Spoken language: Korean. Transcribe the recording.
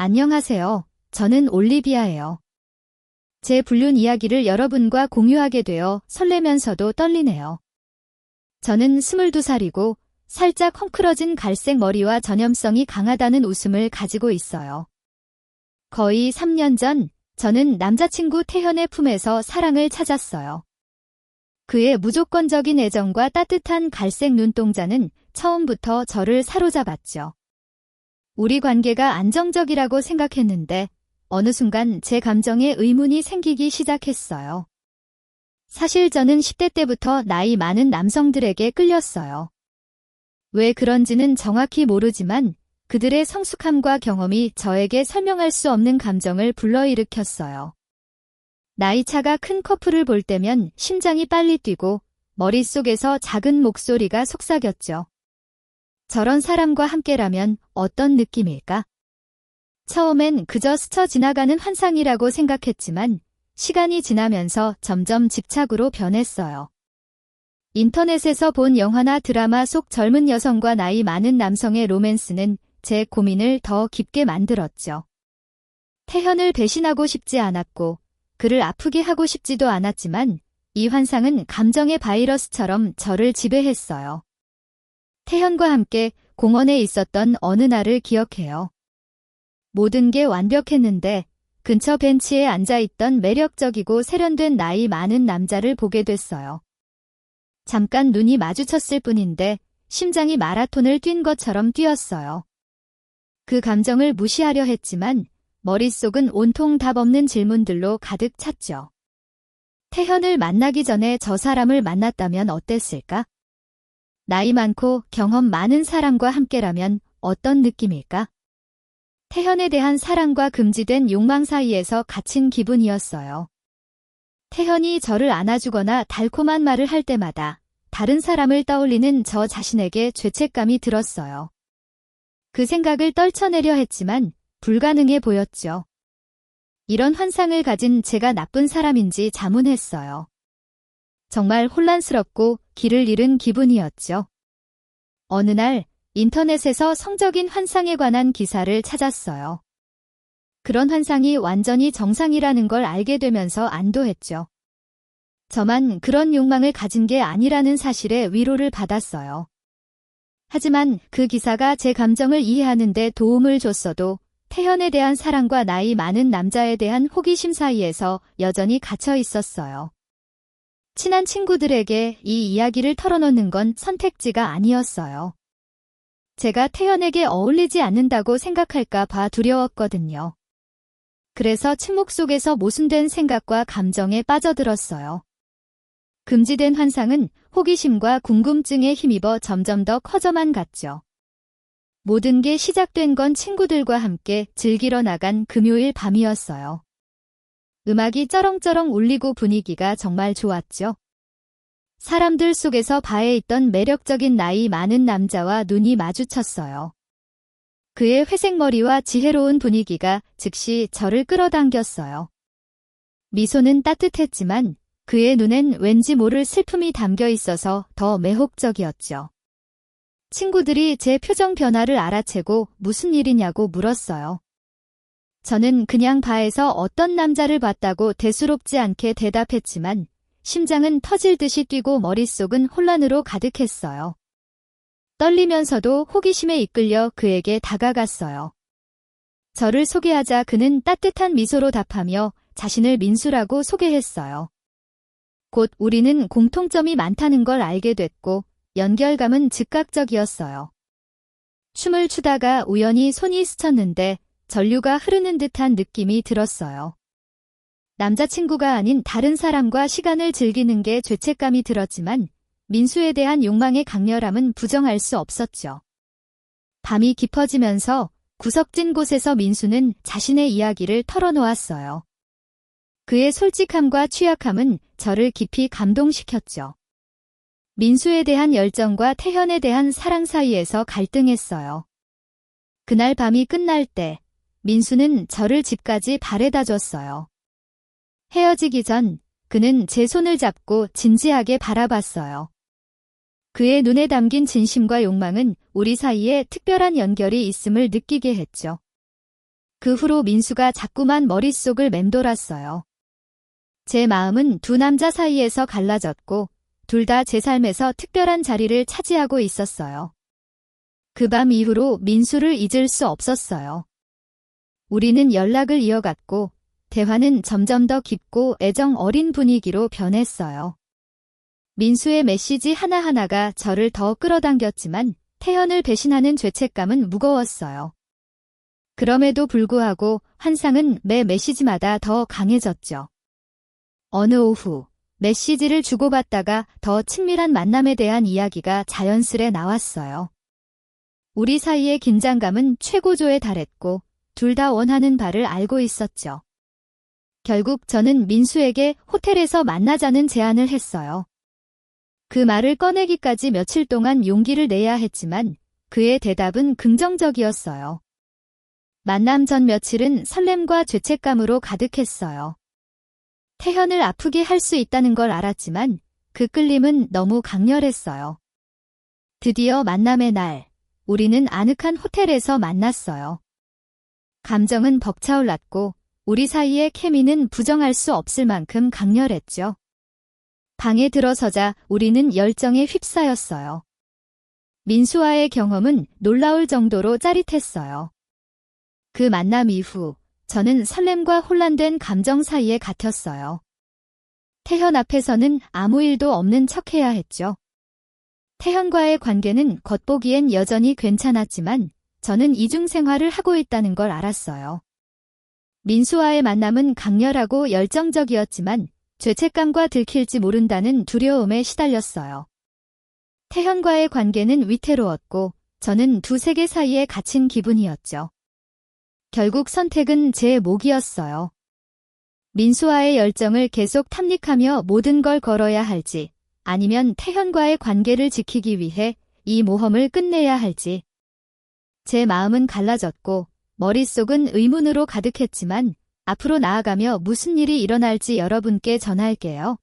안녕하세요. 저는 올리비아예요. 제 불륜 이야기를 여러분과 공유하게 되어 설레면서도 떨리네요. 저는 22살이고 살짝 헝클어진 갈색 머리와 전염성이 강하다는 웃음을 가지고 있어요. 거의 3년 전 저는 남자친구 태현의 품에서 사랑을 찾았어요. 그의 무조건적인 애정과 따뜻한 갈색 눈동자는 처음부터 저를 사로잡았죠. 우리 관계가 안정적이라고 생각했는데 어느 순간 제 감정에 의문이 생기기 시작했어요. 사실 저는 10대 때부터 나이 많은 남성들에게 끌렸어요. 왜 그런지는 정확히 모르지만 그들의 성숙함과 경험이 저에게 설명할 수 없는 감정을 불러일으켰어요. 나이차가 큰 커플을 볼 때면 심장이 빨리 뛰고 머릿속에서 작은 목소리가 속삭였죠. 저런 사람과 함께라면 어떤 느낌일까? 처음엔 그저 스쳐 지나가는 환상이라고 생각했지만 시간이 지나면서 점점 집착으로 변했어요. 인터넷에서 본 영화나 드라마 속 젊은 여성과 나이 많은 남성의 로맨스는 제 고민을 더 깊게 만들었죠. 태현을 배신하고 싶지 않았고 그를 아프게 하고 싶지도 않았지만 이 환상은 감정의 바이러스처럼 저를 지배했어요. 태현과 함께 공원에 있었던 어느 날을 기억해요. 모든 게 완벽했는데 근처 벤치에 앉아있던 매력적이고 세련된 나이 많은 남자를 보게 됐어요. 잠깐 눈이 마주쳤을 뿐인데 심장이 마라톤을 뛴 것처럼 뛰었어요. 그 감정을 무시하려 했지만 머릿속은 온통 답 없는 질문들로 가득 찼죠. 태현을 만나기 전에 저 사람을 만났다면 어땠을까? 나이 많고 경험 많은 사람과 함께라면 어떤 느낌일까? 태현에 대한 사랑과 금지된 욕망 사이에서 갇힌 기분이었어요. 태현이 저를 안아주거나 달콤한 말을 할 때마다 다른 사람을 떠올리는 저 자신에게 죄책감이 들었어요. 그 생각을 떨쳐내려 했지만 불가능해 보였죠. 이런 환상을 가진 제가 나쁜 사람인지 자문했어요. 정말 혼란스럽고 길을 잃은 기분이었죠. 어느 날 인터넷에서 성적인 환상에 관한 기사를 찾았어요. 그런 환상이 완전히 정상이라는 걸 알게 되면서 안도했죠. 저만 그런 욕망을 가진 게 아니라는 사실에 위로를 받았어요. 하지만 그 기사가 제 감정을 이해하는 데 도움을 줬어도 태현에 대한 사랑과 나이 많은 남자에 대한 호기심 사이에서 여전히 갇혀 있었어요. 친한 친구들에게 이 이야기를 털어놓는 건 선택지가 아니었어요. 제가 태연에게 어울리지 않는다고 생각할까 봐 두려웠거든요. 그래서 침묵 속에서 모순된 생각과 감정에 빠져들었어요. 금지된 환상은 호기심과 궁금증에 힘입어 점점 더 커져만 갔죠. 모든 게 시작된 건 친구들과 함께 즐기러 나간 금요일 밤이었어요. 음악이 쩌렁쩌렁 울리고 분위기가 정말 좋았죠. 사람들 속에서 바에 있던 매력적인 나이 많은 남자와 눈이 마주쳤어요. 그의 회색 머리와 지혜로운 분위기가 즉시 저를 끌어당겼어요. 미소는 따뜻했지만 그의 눈엔 왠지 모를 슬픔이 담겨 있어서 더 매혹적이었죠. 친구들이 제 표정 변화를 알아채고 무슨 일이냐고 물었어요. 저는 그냥 바에서 어떤 남자를 봤다고 대수롭지 않게 대답했지만 심장은 터질 듯이 뛰고 머릿속은 혼란으로 가득했어요. 떨리면서도 호기심에 이끌려 그에게 다가갔어요. 저를 소개하자 그는 따뜻한 미소로 답하며 자신을 민수라고 소개했어요. 곧 우리는 공통점이 많다는 걸 알게 됐고 연결감은 즉각적이었어요. 춤을 추다가 우연히 손이 스쳤는데 전류가 흐르는 듯한 느낌이 들었어요. 남자친구가 아닌 다른 사람과 시간을 즐기는 게 죄책감이 들었지만 민수에 대한 욕망의 강렬함은 부정할 수 없었죠. 밤이 깊어지면서 구석진 곳에서 민수는 자신의 이야기를 털어놓았어요. 그의 솔직함과 취약함은 저를 깊이 감동시켰죠. 민수에 대한 열정과 태현에 대한 사랑 사이에서 갈등했어요. 그날 밤이 끝날 때 민수는 저를 집까지 바래다 줬어요. 헤어지기 전 그는 제 손을 잡고 진지하게 바라봤어요. 그의 눈에 담긴 진심과 욕망은 우리 사이에 특별한 연결이 있음을 느끼게 했죠. 그그 후로 민수가 자꾸만 머릿속을 맴돌았어요. 제 마음은 두 남자 사이에서 갈라졌고, 둘 다 제 삶에서 특별한 자리를 차지하고 있었어요. 그 밤 이후로 민수를 잊을 수 없었어요. 우리는 연락을 이어갔고, 대화는 점점 더 깊고 애정 어린 분위기로 변했어요. 민수의 메시지 하나하나가 저를 더 끌어당겼지만 태연을 배신하는 죄책감은 무거웠어요. 그럼에도 불구하고 환상은 매 메시지마다 더 강해졌죠. 어느 오후 메시지를 주고받다가 더 친밀한 만남에 대한 이야기가 자연스레 나왔어요. 우리 사이의 긴장감은 최고조에 달했고 둘 다 원하는 바를 알고 있었죠. 결국 저는 민수에게 호텔에서 만나자는 제안을 했어요. 그 말을 꺼내기까지 며칠 동안 용기를 내야 했지만 그의 대답은 긍정적이었어요. 만남 전 며칠은 설렘과 죄책감으로 가득했어요. 태현을 아프게 할 수 있다는 걸 알았지만 그 끌림은 너무 강렬했어요. 드디어 만남의 날, 우리는 아늑한 호텔에서 만났어요. 감정은 벅차올랐고 우리 사이의 케미는 부정할 수 없을 만큼 강렬했죠. 방에 들어서자 우리는 열정에 휩싸였어요. 민수와의 경험은 놀라울 정도로 짜릿했어요. 그 만남 이후 저는 설렘과 혼란된 감정 사이에 갇혔어요. 태현 앞에서는 아무 일도 없는 척해야 했죠. 태현과의 관계는 겉보기엔 여전히 괜찮았지만 저는 이중 생활을 하고 있다는 걸 알았어요. 민수와의 만남은 강렬하고 열정적이었지만 죄책감과 들킬지 모른다는 두려움에 시달렸어요. 태현과의 관계는 위태로웠고 저는 두 세계 사이에 갇힌 기분이었죠. 결국 선택은 제 목이었어요. 민수와의 열정을 계속 탐닉하며 모든 걸 걸어야 할지 아니면 태현과의 관계를 지키기 위해 이 모험을 끝내야 할지. 제 마음은 갈라졌고 머릿속은 의문으로 가득했지만 앞으로 나아가며 무슨 일이 일어날지 여러분께 전할게요.